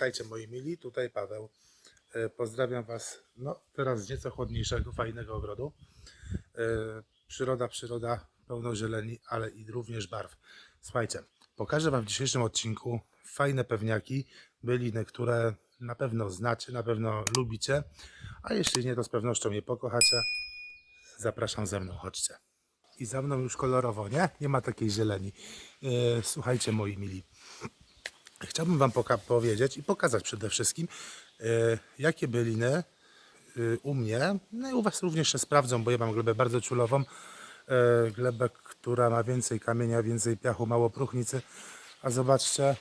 Witajcie moi mili, tutaj Paweł. E, Pozdrawiam Was, no teraz z nieco chłodniejszego, fajnego ogrodu. E, Przyroda, przyroda, pełno zieleni, ale i również barw. Słuchajcie, pokażę Wam w dzisiejszym odcinku fajne pewniaki, byliny, które na pewno znacie, na pewno lubicie, a jeśli nie, to z pewnością je pokochacie. Zapraszam ze mną, chodźcie. I za mną już kolorowo, nie? Nie ma takiej zieleni. E, Słuchajcie moi mili, Chciałbym Wam powiedzieć i pokazać przede wszystkim, e, jakie byliny e, u mnie, no i u Was również się sprawdzą, bo ja mam glebę bardzo czulową, e, glebę, która ma więcej kamienia, więcej piachu, mało próchnicy, a zobaczcie,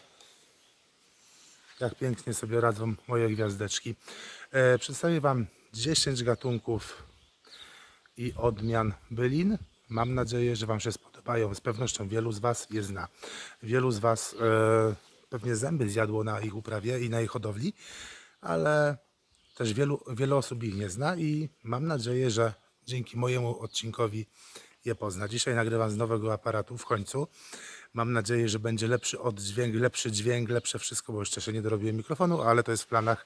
jak pięknie sobie radzą moje gwiazdeczki. E, Przedstawię Wam 10 gatunków i odmian bylin. Mam nadzieję, że Wam się spodobają. Z pewnością wielu z Was je zna. Wielu z Was e, pewnie zęby zjadło na ich uprawie i na ich hodowli, ale też wielu, wiele osób ich nie zna i mam nadzieję, że dzięki mojemu odcinkowi je pozna. Dzisiaj nagrywam z nowego aparatu w końcu. Mam nadzieję, że będzie lepszy oddźwięk, lepszy dźwięk, lepsze wszystko, bo jeszcze się nie dorobiłem mikrofonu, ale to jest w planach,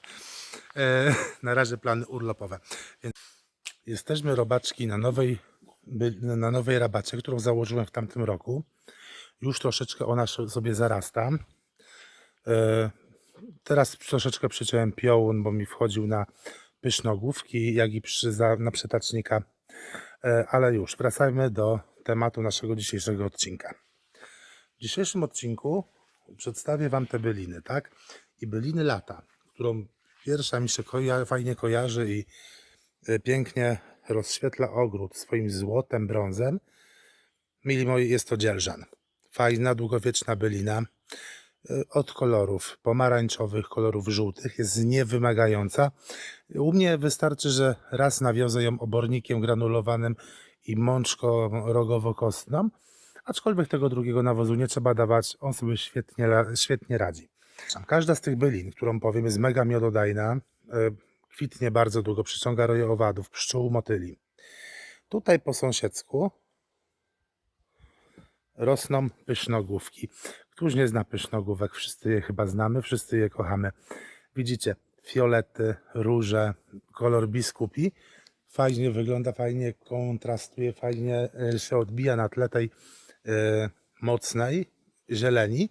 e, na razie plany urlopowe. Więc Jesteśmy robaczki na nowej, na nowej rabacie, którą założyłem w tamtym roku. Już troszeczkę ona sobie zarasta. E, Teraz troszeczkę przyciąłem piołun, bo mi wchodził na pysznogłówki, jak i przy, na przetacznika. E, Ale już, wracajmy do tematu naszego dzisiejszego odcinka. W dzisiejszym odcinku przedstawię Wam te byliny, tak? I byliny lata, którą pierwsza mi się koja, fajnie kojarzy i e, pięknie rozświetla ogród swoim złotem, brązem. Mili moi, jest to dzierżan. Fajna, długowieczna bylina. E, Od kolorów pomarańczowych, kolorów żółtych jest niewymagająca. U mnie wystarczy, że raz nawiozę ją obornikiem granulowanym i mączką rogowo-kostną, aczkolwiek tego drugiego nawozu nie trzeba dawać, on sobie świetnie, świetnie radzi. Każda z tych bylin, którą powiem, jest mega miododajna, e, kwitnie bardzo długo, przyciąga roje owadów, pszczół, motyli. Tutaj po sąsiedzku rosną pysznogłówki. Któż nie zna pysznogłówek? Wszyscy je chyba znamy, wszyscy je kochamy. Widzicie, fiolety, róże, kolor biskupi. Fajnie wygląda, fajnie kontrastuje, fajnie e, się odbija na tle tej e, mocnej zieleni.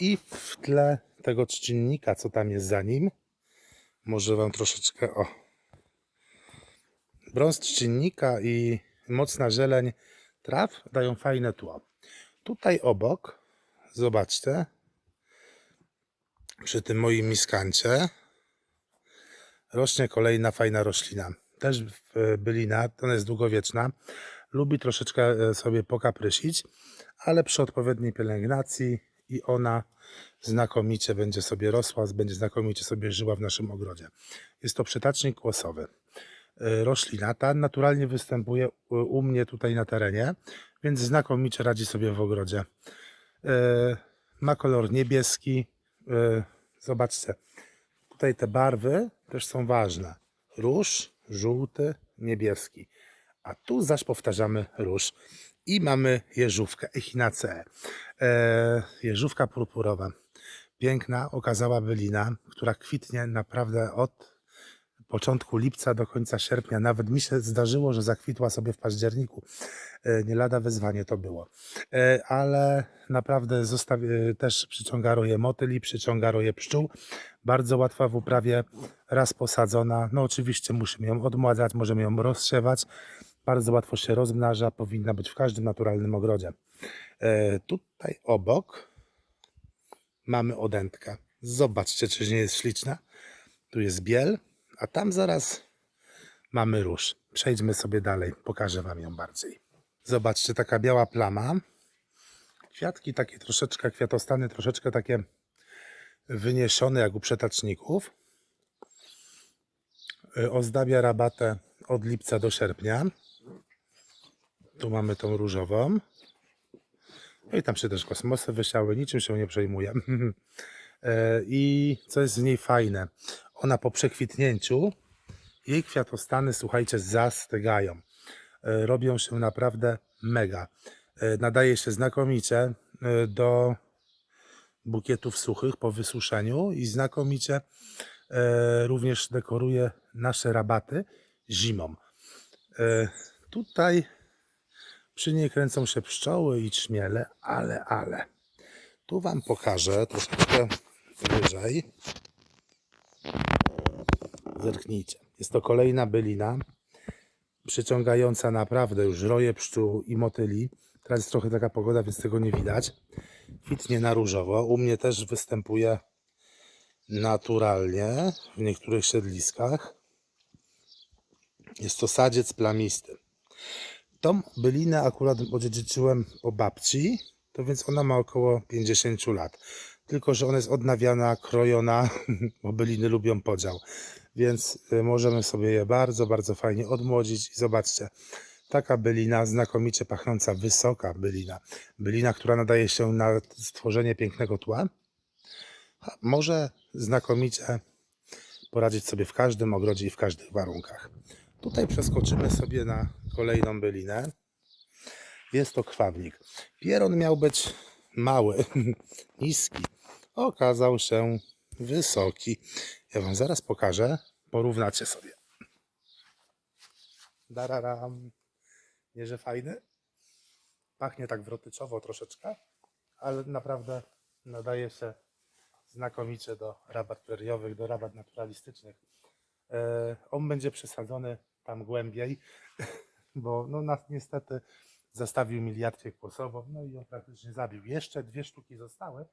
I w tle tego trzcinnika, co tam jest za nim, może Wam troszeczkę, o, brąz trzcinnika i mocna zieleń traw dają fajne tło. Tutaj obok, zobaczcie, przy tym moim miskancie rośnie kolejna fajna roślina. Też e, bylina, ona jest długowieczna. Lubi troszeczkę e, sobie pokaprysić, ale przy odpowiedniej pielęgnacji i ona znakomicie będzie sobie rosła, będzie znakomicie sobie żyła w naszym ogrodzie. Jest to przytacznik łosowy. E, Roślina ta naturalnie występuje u- u mnie tutaj na terenie, więc znakomicie radzi sobie w ogrodzie. E, Ma kolor niebieski. E, Zobaczcie, tutaj te barwy też są ważne. Róż, żółty, niebieski. A tu zaś powtarzamy róż. I mamy jeżówkę, echinacea. E, jeżówka purpurowa. Piękna, okazała bylina, która kwitnie naprawdę od początku lipca do końca sierpnia. Nawet mi się zdarzyło, że zakwitła sobie w październiku. E, Nie lada wyzwanie to było. E, Ale naprawdę zostawi, e, też przyciąga roje motyli, przyciąga roje pszczół. Bardzo łatwa w uprawie, raz posadzona. No oczywiście musimy ją odmładzać, możemy ją rozsiewać. Bardzo łatwo się rozmnaża, powinna być w każdym naturalnym ogrodzie. Tutaj obok mamy odętkę. Zobaczcie, czy nie jest śliczna. Tu jest biel, a tam zaraz mamy róż. Przejdźmy sobie dalej, pokażę Wam ją bardziej. Zobaczcie, taka biała plama. Kwiatki takie troszeczkę, kwiatostany troszeczkę takie wyniesione jak u przetaczników. Y, Ozdabia rabatę od lipca do sierpnia. Tu mamy tą różową. No i tam się też kosmosy wysiały, niczym się nie przejmuję. E, I co jest z niej fajne? Ona po przekwitnięciu, jej kwiatostany, słuchajcie, zastygają. E, Robią się naprawdę mega. E, Nadaje się znakomicie e, do bukietów suchych po wysuszeniu i znakomicie również dekoruje nasze rabaty zimą. Tutaj przy niej kręcą się pszczoły i trzmiele, ale, ale. Tu Wam pokażę troszeczkę wyżej. Zerknijcie. Jest to kolejna bylina, przyciągająca naprawdę już roje pszczół i motyli. Teraz jest trochę taka pogoda, więc tego nie widać. Kwitnie na różowo. U mnie też występuje naturalnie w niektórych siedliskach. Jest to sadziec plamisty. Tą bylinę akurat odziedziczyłem po babci, to więc ona ma około 50 lat. Tylko, że ona jest odnawiana, krojona, bo byliny lubią podział. Więc y, możemy sobie je bardzo, bardzo fajnie odmłodzić. I zobaczcie, taka bylina, znakomicie pachnąca, wysoka bylina. Bylina, która nadaje się na stworzenie pięknego tła. Może znakomicie poradzić sobie w każdym ogrodzie i w każdych warunkach. Tutaj przeskoczymy sobie na kolejną bylinę. Jest to kwawnik. Pieron miał być mały, niski. Okazał się wysoki. Ja Wam zaraz pokażę. Porównacie sobie. Dararam. Nie, że fajny? Pachnie tak wrotyczowo troszeczkę, ale naprawdę nadaje się znakomicie do rabat preriowych, do rabat naturalistycznych. E, on będzie przesadzony tam głębiej, bo no niestety zastawił miliardcie kłosową, no i on praktycznie zabił. Jeszcze dwie sztuki zostały,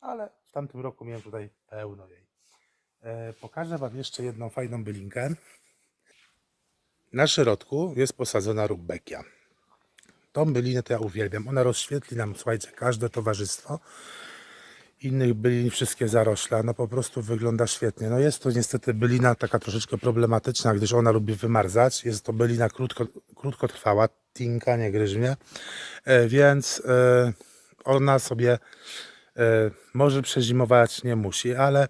ale w tamtym roku miałem tutaj pełno jej. E, pokażę Wam jeszcze jedną fajną bylinkę. Na środku jest posadzona rubbekia. Tą bylinę to ja uwielbiam. Ona rozświetli nam, słuchajcie, każde towarzystwo. Innych bylin, wszystkie zarośla, no po prostu wygląda świetnie. No jest to niestety bylina taka troszeczkę problematyczna, gdyż ona lubi wymarzać. Jest to bylina krótko, krótkotrwała, tinka, nie gryź mnie. E, więc e, ona sobie e, może przezimować, nie musi, ale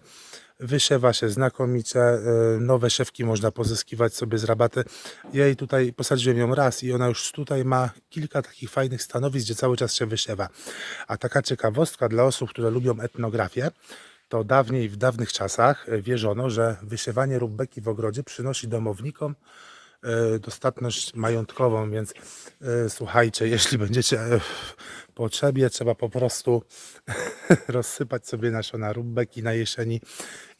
wysiewa się znakomicie. e, Nowe siewki można pozyskiwać sobie z rabaty. Ja jej tutaj posadziłem ją raz i ona już tutaj ma kilka takich fajnych stanowisk, gdzie cały czas się wysiewa. A taka ciekawostka dla osób, które lubią etnografię, to dawniej, w dawnych czasach e, wierzono, że wysiewanie rubbeki w ogrodzie przynosi domownikom e, dostatność majątkową, więc słuchajcie, jeśli będziecie potrzebie, trzeba po prostu rozsypać sobie nasiona rubbeki na jesieni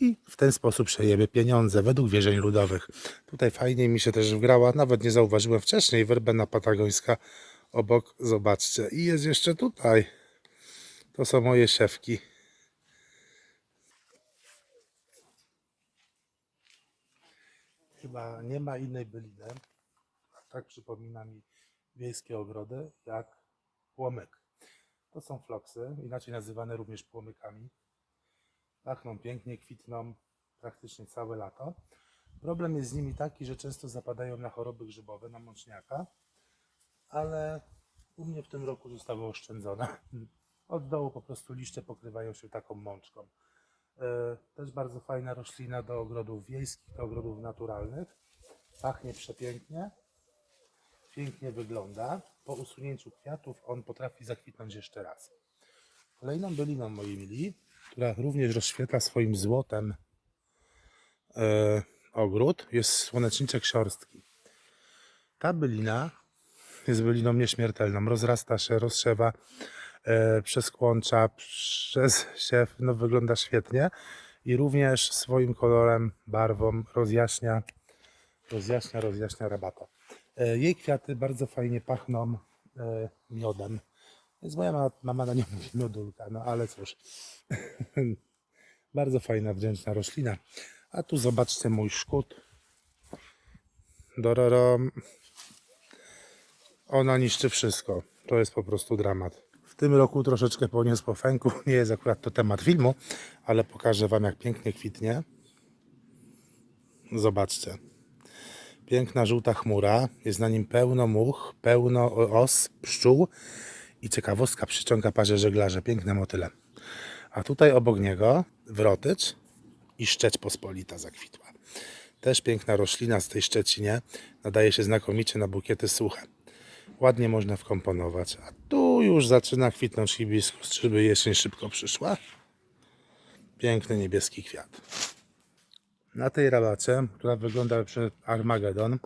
i w ten sposób przejemy pieniądze według wierzeń ludowych. Tutaj fajnie mi się też wgrała, nawet nie zauważyłem wcześniej, werbena patagońska obok, zobaczcie. I jest jeszcze tutaj. To są moje siewki. Chyba nie ma innej byliny, tak przypomina mi wiejskie ogrody, jak płomyk. To są floksy, inaczej nazywane również płomykami. Pachną pięknie, kwitną praktycznie całe lato. Problem jest z nimi taki, że często zapadają na choroby grzybowe, na mączniaka, ale u mnie w tym roku zostały oszczędzone. Od dołu po prostu liście pokrywają się taką mączką. E, Też bardzo fajna roślina do ogrodów wiejskich, do ogrodów naturalnych. Pachnie przepięknie, pięknie wygląda. Po usunięciu kwiatów on potrafi zakwitnąć jeszcze raz. Kolejną byliną, moi mili, która również rozświetla swoim złotem e, ogród, jest słoneczniczek siorstki. Ta bylina jest byliną nieśmiertelną. Rozrasta się, rozsiewa e, przez kłącza, przez siew. No, wygląda świetnie. I również swoim kolorem, barwą rozjaśnia, rozjaśnia, rozjaśnia rabata. E, jej kwiaty bardzo fajnie pachną e, miodem. Więc moja mama, mama na nią mówi miodulka, no ale cóż. bardzo fajna, wdzięczna roślina. A tu zobaczcie mój szkód. Dororom. Ona niszczy wszystko. To jest po prostu dramat. W tym roku troszeczkę poniósł po fęku. Nie jest akurat to temat filmu, ale pokażę Wam, jak pięknie kwitnie. Zobaczcie. Piękna żółta chmura. Jest na nim pełno much, pełno os, pszczół i ciekawostka przyciąga parze żeglarze. Piękne motyle. A tutaj obok niego wrotycz i szczeć pospolita zakwitła. Też piękna roślina z tej Szczecinie. Nadaje się znakomicie na bukiety suche. Ładnie można wkomponować. A tu już zaczyna kwitnąć hibiskus, żeby jesień szybko przyszła. piękny niebieski kwiat. Na tej rabacie, która wygląda przed Armagedon, y,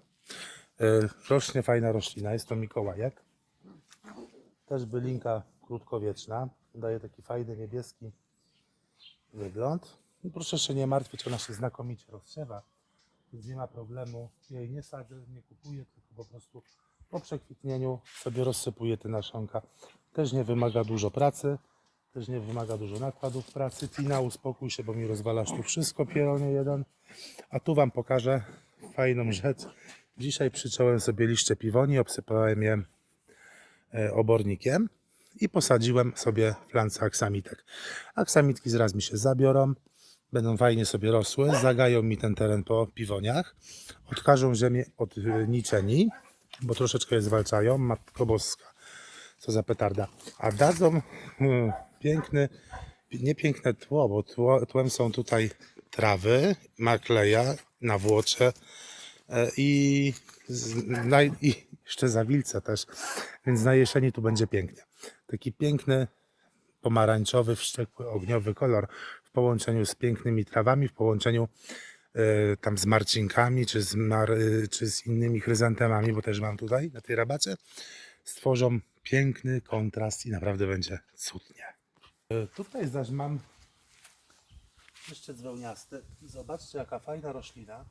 rośnie fajna roślina. Jest to Mikołajek. Też bylinka krótkowieczna. Daje taki fajny niebieski wygląd. I proszę się nie martwić, ona się znakomicie rozsiewa. Więc nie ma problemu. Jej nie sadzę, nie kupuję, tylko po prostu po przekwitnieniu sobie rozsypuję te nasionka. Też nie wymaga dużo pracy. Też nie wymaga dużo nakładów pracy. Tina, uspokój się, bo mi rozwalasz tu wszystko, pieronie jeden. A tu Wam pokażę fajną rzecz. Dzisiaj przyciąłem sobie liście piwoni, obsypałem je e, obornikiem i posadziłem sobie flance aksamitek. Aksamitki zaraz mi się zabiorą, będą fajnie sobie rosły, zagają mi ten teren po piwoniach, odkażą ziemię od e, niczeni, bo troszeczkę je zwalczają, matko boska, co za petarda, a dadzą hmm, piękny, nie piękne tło, bo tło, tłem są tutaj trawy, makleja, nawłocze e, i, i jeszcze zawilce też, więc na jesieni tu będzie pięknie. Taki piękny, pomarańczowy, wściekły, ogniowy kolor w połączeniu z pięknymi trawami, w połączeniu e, tam z marcinkami, czy z, mar, e, czy z innymi chryzantemami, bo też mam tutaj na tej rabacie, stworzą piękny kontrast i naprawdę będzie cudnie. E, Tutaj zaś mam szczyt wełniasty. Zobaczcie, jaka fajna roślina,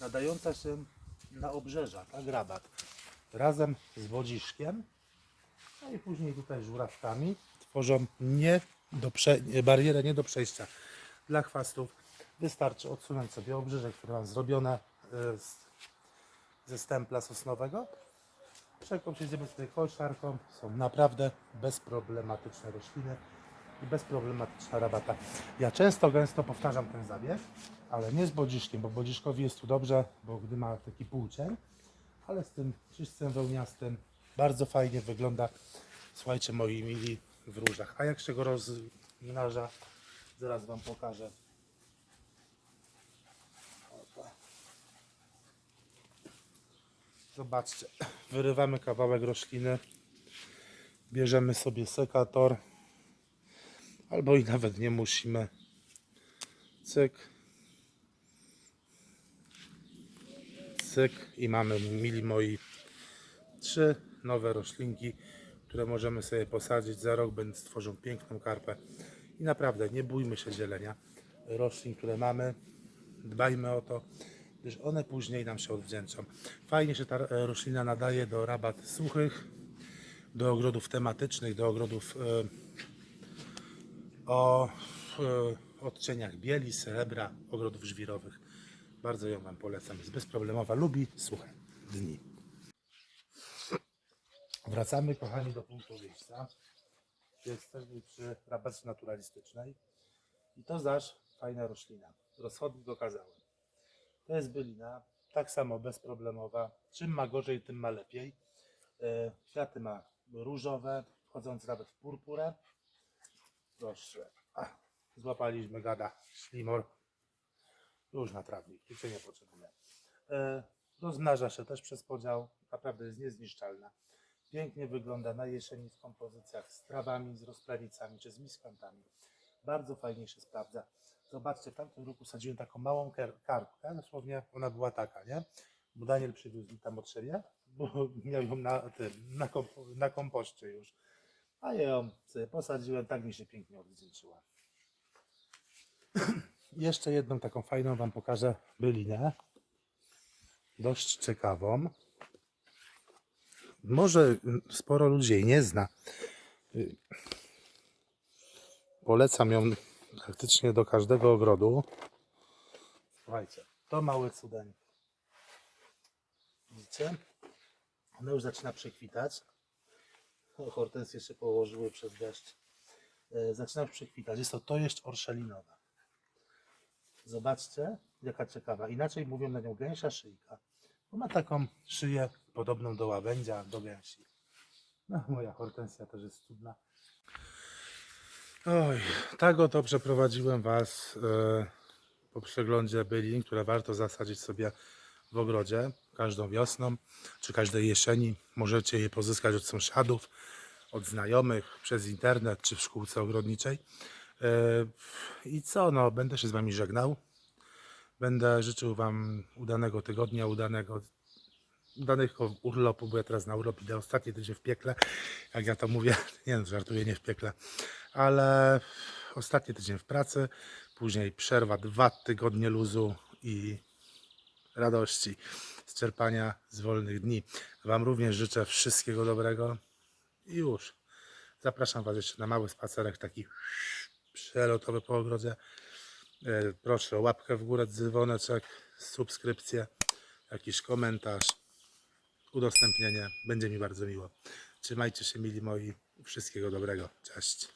nadająca się na obrzeża, tak rabat. Razem z wodziszkiem, no i później tutaj żurawkami tworzą nie do prze, barierę nie do przejścia dla chwastów. Wystarczy odsunąć sobie obrzeże, które mam zrobione e, z, ze stempla sosnowego. Przekop siedzimy sobie koszarką. Są naprawdę bezproblematyczne rośliny i bezproblematyczna rabata. Ja często, gęsto powtarzam ten zabieg, ale nie z bodziszkiem, bo bodziszkowi jest tu dobrze, bo gdy ma taki półcień, ale z tym czystym wełniastym bardzo fajnie wygląda. Słuchajcie, moi mili w różach. A jak się go rozmnaża, zaraz Wam pokażę. Zobaczcie, wyrywamy kawałek rośliny, bierzemy sobie sekator, albo i nawet nie musimy. Cyk. Cyk i mamy, mili moi, trzy nowe roślinki, które możemy sobie posadzić za rok, będą stworzą piękną karpę. I naprawdę nie bójmy się dzielenia roślin, które mamy. Dbajmy o to, gdyż one później nam się odwdzięczą. Fajnie się ta e, roślina nadaje do rabat suchych, do ogrodów tematycznych, do ogrodów e, o e, odcieniach bieli, srebra, ogrodów żwirowych. Bardzo ją Wam polecam. Jest bezproblemowa, lubi suche dni. Wracamy, kochani, do punktu wyjścia. Jesteśmy przy rabacie naturalistycznej. I to zaś fajna roślina. Rozchodnik okazałem. To jest bylina, tak samo bezproblemowa. Czym ma gorzej, tym ma lepiej. E, Kwiaty ma różowe, wchodzące nawet w purpurę. Proszę. Złapaliśmy gada, ślimor. Już na trawnik, tu nie potrzebuje. E, rozmnaża się też przez podział, naprawdę jest niezniszczalna. Pięknie wygląda na jesieni w kompozycjach z trawami, z rozprawicami czy z miskantami. Bardzo fajnie się sprawdza. Zobaczcie, w tamtym roku sadziłem taką małą karpkę, dosłownie ona była taka, nie? Bo Daniel przywiózł mi tam od siebie, bo miał ją na, tym, na, kompo- na kompoście już. A ja ją sobie posadziłem, tak mi się pięknie odwdzięczyła. Jeszcze jedną taką fajną Wam pokażę bylinę. Dość ciekawą. Może sporo ludzi jej nie zna. Polecam ją praktycznie do każdego ogrodu. Słuchajcie, to mały cudeń. Widzicie? Ona już zaczyna przekwitać. Hortensje się położyły przez deszcz. E, Zaczyna przekwitać. Jest to tojeść orszelinowa. Zobaczcie, jaka ciekawa. Inaczej mówią na nią gęsia szyjka. Bo ma taką szyję podobną do łabędzia, do gęsi. No, moja hortensja też jest cudna. Oj, tak oto przeprowadziłem Was e, po przeglądzie bylin, które warto zasadzić sobie w ogrodzie każdą wiosną czy każdej jesieni. Możecie je pozyskać od sąsiadów, od znajomych, przez internet czy w szkółce ogrodniczej. E, I co, no, będę się z Wami żegnał. Będę życzył Wam udanego tygodnia, udanego, udanego urlopu, bo ja teraz na urlop idę ostatni tydzień w piekle. Jak ja to mówię, nie no, żartuję, nie w piekle, ale ostatni tydzień w pracy, później przerwa, dwa tygodnie luzu i radości z czerpania z wolnych dni. Wam również życzę wszystkiego dobrego i już. Zapraszam Was jeszcze na mały spacerek taki przelotowy po ogrodzie. E, Proszę o łapkę w górę, dzwoneczek, subskrypcję, jakiś komentarz, udostępnienie. Będzie mi bardzo miło. Trzymajcie się, mili moi. Wszystkiego dobrego. Cześć.